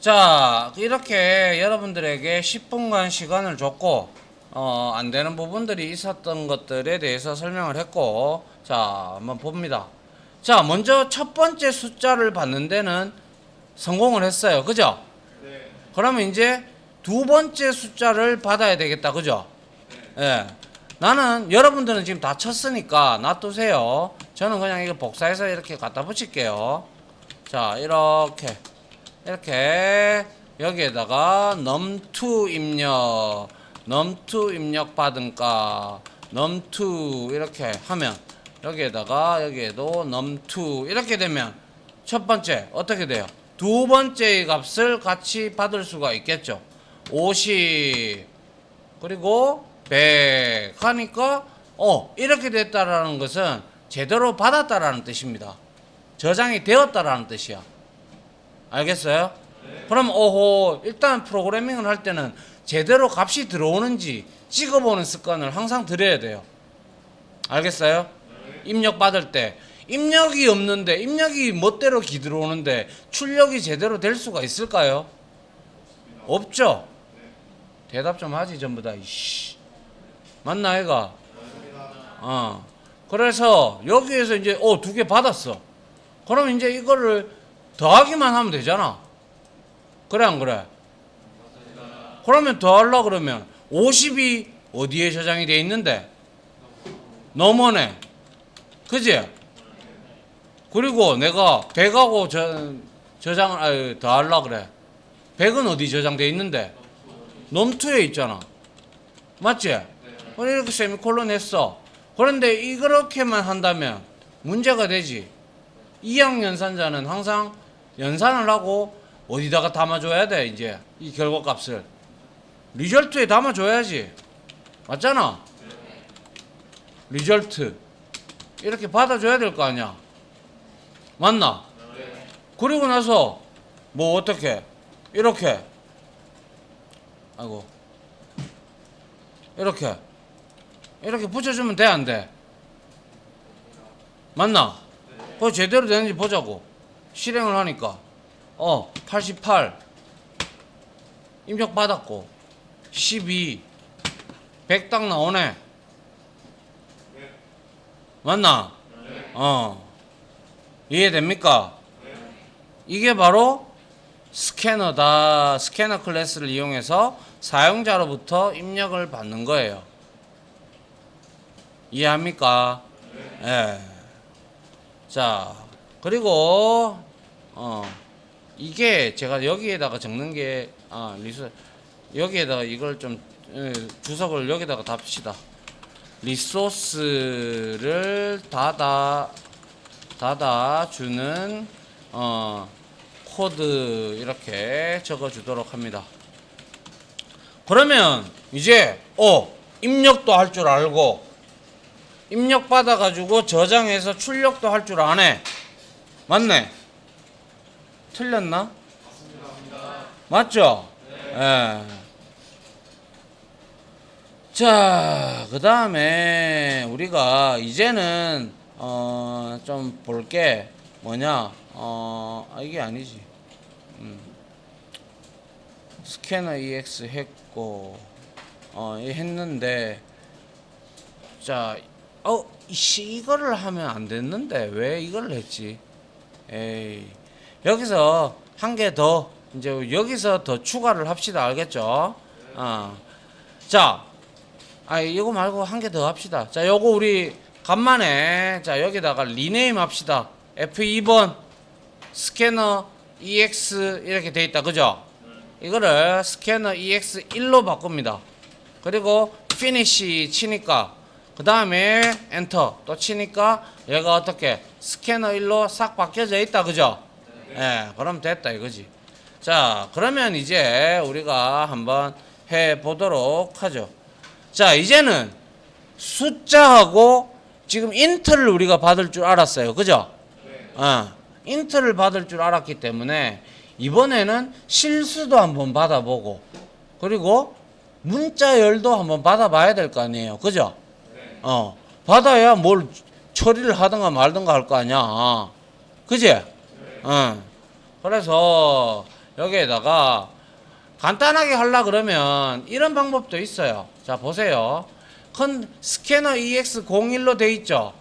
자, 이렇게 여러분들에게 10분간 시간을 줬고, 어, 안 되는 부분들이 있었던 것들에 대해서 설명을 했고, 자, 한번 봅니다. 자, 먼저 첫 번째 숫자를 받는 데는 성공을 했어요. 그죠? 그러면 이제 두 번째 숫자를 받아야 되겠다. 그죠? 예. 나는 여러분들은 지금 다 쳤으니까 놔두세요. 저는 그냥 이거 복사해서 이렇게 갖다 붙일게요. 자, 이렇게. 이렇게 여기에다가 넘투 입력, 넘투 입력 받은 가, 넘투 이렇게 하면 여기에다가 여기에도 넘투 이렇게 되면 첫 번째 어떻게 돼요? 두 번째의 값을 같이 받을 수가 있겠죠. 50 그리고 100 하니까 어 이렇게 됐다라는 것은 제대로 받았다라는 뜻입니다. 저장이 되었다라는 뜻이야. 알겠어요? 그럼 오호 일단 프로그래밍을 할 때는 제대로 값이 들어오는지 찍어보는 습관을 항상 들여야 돼요. 알겠어요? 입력 받을 때 입력이 없는데 입력이 멋대로 기 들어오는데 출력이 제대로 될 수가 있을까요? 없죠. 대답 좀 하지 전부 다. 이씨. 맞나 이가? 어. 그래서 여기에서 이제 어두 개 받았어. 그럼 이제 이거를 더하기만 하면 되잖아. 그래 안 그래? 그러면 더하려 그러면 50이 어디에 저장이 돼 있는데? 넘어네. 그지? 그리고 내가 100하고 저, 저장을 아 더하려 그래. 100은 어디 저장돼 있는데? 넘투에 있잖아. 맞지? 그래 이렇게 세미콜론 했어. 그런데 이렇게만 한다면 문제가 되지. 2학 연산자는 항상 연산을 하고 어디다가 담아줘야 돼 이제. 이 결과값을. 리절트에 담아줘야지. 맞잖아? 리절트. 이렇게 받아줘야 될 거 아니야. 맞나? 그리고 나서 뭐 어떻게? 이렇게. 아이고. 이렇게. 이렇게 붙여주면 돼 안 돼? 맞나? 그거 제대로 되는지 보자고. 실행을 하니까. 어, 88. 입력 받았고. 12. 100 딱 나오네. 맞나? 어. 이해됩니까? 이게 바로 스캐너다. 스캐너 클래스를 이용해서 사용자로부터 입력을 받는 거예요. 이해합니까? 예. 자, 그리고 어 이게 제가 여기에다가 적는 게 아, 리소 여기에다가 이걸 좀 예, 주석을 여기다가 답시다. 리소스를 닫아 닫아 주는 어 코드 이렇게 적어 주도록 합니다. 그러면 이제 어 입력도 할 줄 알고 입력 받아가지고 저장해서 출력도 할 줄 아네. 맞네. 틀렸나? 맞죠? 예. 자, 그 다음에 우리가 이제는 어, 좀 볼 게 뭐냐? 어, 아, 이게 아니지. 음. 스캐너 EX 했고, 어, 이 했는데, 자, 어, 이씨, 이거를 하면 안 됐는데 왜 이걸 했지? 에이, 여기서 한 개 더, 이제 여기서 더 추가를 합시다. 알겠죠? 어. 자, 아, 이거 말고 한 개 더 합시다. 자, 요거 우리 간만에, 자, 여기다가 리네임 합시다. F2번 스캐너 EX 이렇게 돼 있다. 그죠? 이거를 스캐너 EX1로 바꿉니다. 그리고 피니시 치니까 그 다음에 엔터 또 치니까 얘가 어떻게 스캐너 1로 싹 바뀌어져 있다 그죠? 예, 그럼 됐다 이거지. 자, 그러면 이제 우리가 한번 해 보도록 하죠. 자, 이제는 숫자하고 지금 인트를 우리가 받을 줄 알았어요. 그죠? 어, 인트를 받을 줄 알았기 때문에 이번에는 실수도 한번 받아보고 그리고 문자열도 한번 받아봐야 될 거 아니에요. 그죠? 어, 받아야 뭘 처리를 하든가 말든가 할 거 아니야. 그지? 어. 그래서 여기에다가 간단하게 하려 그러면 이런 방법도 있어요. 자, 보세요. 컨 스캐너 EX01로 돼 있죠.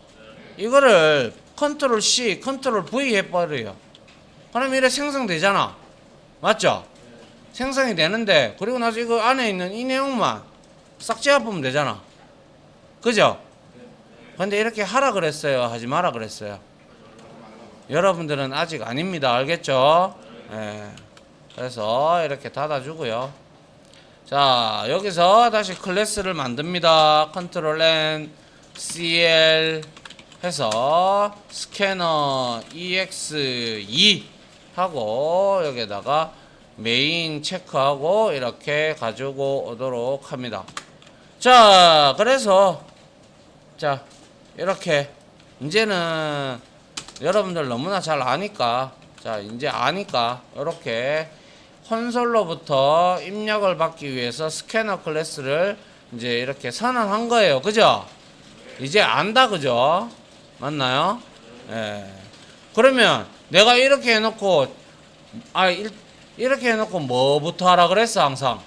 이거를 컨트롤 C, 컨트롤 V 해버려요. 그럼 이래 생성되잖아. 맞죠? 생성이 되는데 그리고 나서 이거 안에 있는 이 내용만 싹 지워보면 되잖아. 그죠? 근데 이렇게 하라 그랬어요. 하지 마라 그랬어요. 여러분들은 아직 아닙니다. 알겠죠? 예. 그래서 이렇게 닫아주고요. 자, 여기서 다시 클래스를 만듭니다. 컨트롤 N, CL 해서 스캐너 EX2 하고 여기다가 메인 체크하고 이렇게 가지고 오도록 합니다. 자, 그래서 자, 이렇게 이제는 여러분들 너무나 잘 아니까 자, 이제 아니까 이렇게 콘솔로부터 입력을 받기 위해서 스캐너 클래스를 이제 이렇게 선언한 거예요. 그죠? 이제 안다 그죠? 맞나요? 예. 그러면 내가 이렇게 해놓고 아 일, 이렇게 해놓고 뭐부터 하라 그랬어 항상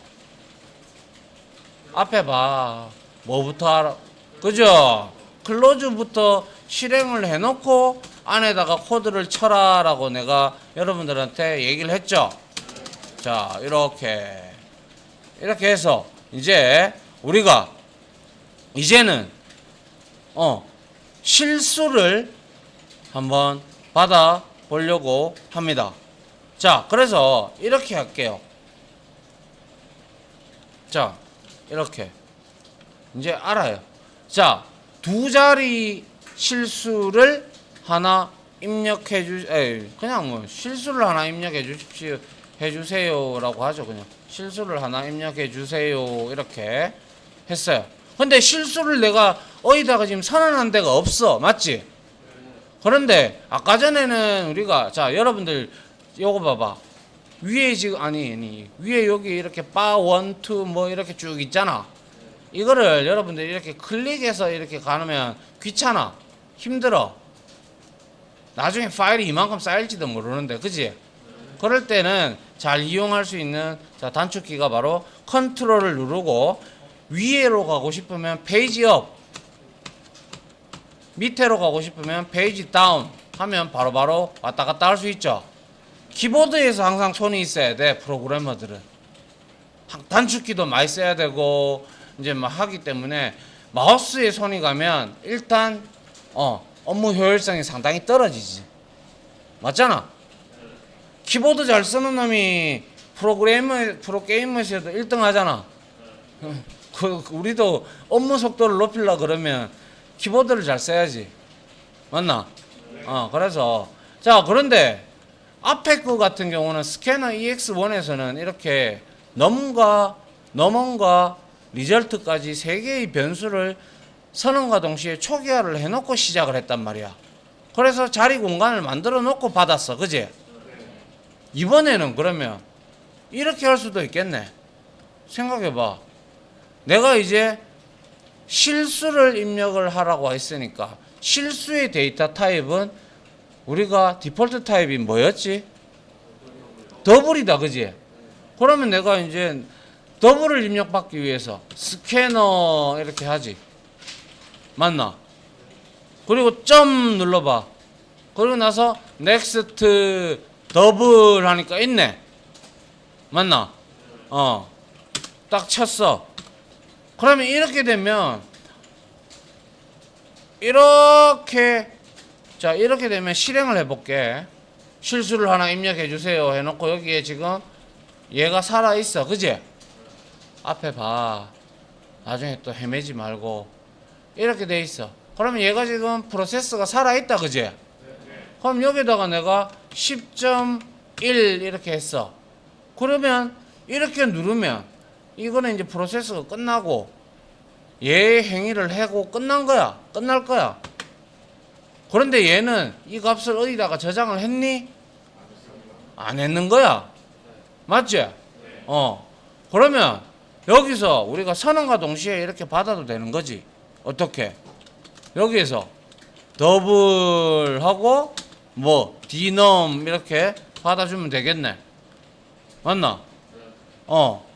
앞에 봐 뭐부터 하라 그죠? 클로즈부터 실행을 해놓고 안에다가 코드를 쳐라라고 내가 여러분들한테 얘기를 했죠. 자 이렇게 이렇게 해서 이제 우리가 이제는 어 실수를 한번 받아 보려고 합니다. 자, 그래서 이렇게 할게요. 자, 이렇게 이제 알아요. 자, 두 자리 실수를 하나 입력해 주, 에 그냥 뭐 실수를 하나 입력해 주십시오, 해 주세요라고 하죠. 그냥 실수를 하나 입력해 주세요 이렇게 했어요. 근데 실수를 내가 어디다가 지금 선언한 데가 없어, 맞지? 그런데 아까 전에는 우리가 자 여러분들 요거 봐봐 위에 지금 아니 아니 위에 여기 이렇게 바 원투 뭐 이렇게 쭉 있잖아. 이거를 여러분들 이렇게 클릭해서 이렇게 가면 귀찮아, 힘들어. 나중에 파일이 이만큼 쌓일지도 모르는데, 그지? 그럴 때는 잘 이용할 수 있는 자 단축키가 바로 컨트롤을 누르고 위에로 가고 싶으면 페이지 업 밑에로 가고 싶으면 페이지 다운 하면 바로바로 왔다 갔다 할 수 있죠. 키보드에서 항상 손이 있어야 돼 프로그래머들은 한- 단축키도 많이 써야 되고 이제 막 하기 때문에 마우스에 손이 가면 일단 어 업무 효율성이 상당히 떨어지지 맞잖아 키보드 잘 쓰는 놈이 프로그래머 프로게이머에서도 1등 하잖아 그, 그 우리도 업무 속도를 높이려 그러면 키보드를 잘 써야지. 맞나? 어, 그래서 자, 그런데 앞에 거 같은 경우는 스캐너 EX1에서는 이렇게 넘과 넘언과 리절트까지 세 개의 변수를 선언과 동시에 초기화를 해놓고 시작을 했단 말이야. 그래서 자리 공간을 만들어 놓고 받았어. 그지? 이번에는 그러면 이렇게 할 수도 있겠네. 생각해 봐. 내가 이제 실수를 입력을 하라고 했으니까 실수의 데이터 타입은 우리가 디폴트 타입이 뭐였지? 더블이다, 그지? 그러면 내가 이제 더블을 입력받기 위해서 스캐너 이렇게 하지. 맞나? 그리고 점 눌러봐. 그리고 나서 넥스트 더블 하니까 있네. 맞나? 어. 딱 쳤어. 그러면 이렇게 되면 이렇게 자 이렇게 되면 실행을 해볼게 실수를 하나 입력해 주세요 해놓고 여기에 지금 얘가 살아 있어 그지 앞에 봐 나중에 또 헤매지 말고 이렇게 돼 있어 그러면 얘가 지금 프로세스가 살아 있다 그지 그럼 여기다가 내가 10.1 이렇게 했어 그러면 이렇게 누르면 이거는 이제 프로세스가 끝나고 얘 행위를 하고 끝난 거야. 끝날 거야. 그런데 얘는 이 값을 어디다가 저장을 했니? 안 했는 거야. 맞지? 어. 그러면 여기서 우리가 선언과 동시에 이렇게 받아도 되는 거지. 어떻게? 여기에서 더블하고 뭐 디넘 이렇게 받아주면 되겠네. 맞나? 어.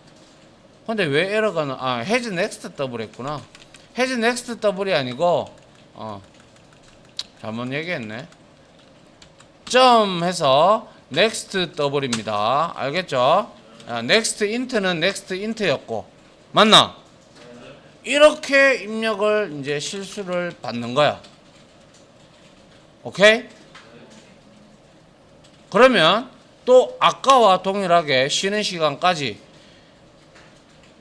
근데 왜 에러가 나? 아, 해즈 넥스트 더블 했구나. 해즈 넥스트 더블이 아니고 어. 잘못 얘기했네. 점 해서 넥스트 더블입니다. 알겠죠? 아, 넥스트 인트는 넥스트 인트였고 맞나? 이렇게 입력을 이제 실수를 받는 거야. 오케이? 그러면 또 아까와 동일하게 쉬는 시간까지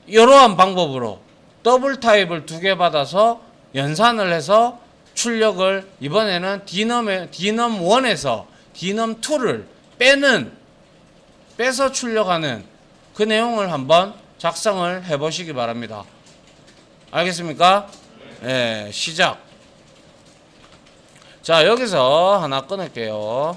이러한 방법으로 더블 타입을 두 개 받아서 연산을 해서 출력을 이번에는 디넘에 디넘 1에서 디넘 2를 빼는 빼서 출력하는 그 내용을 한번 작성을 해 보시기 바랍니다. 알겠습니까? 예, 시작. 자, 여기서 하나 끊을게요.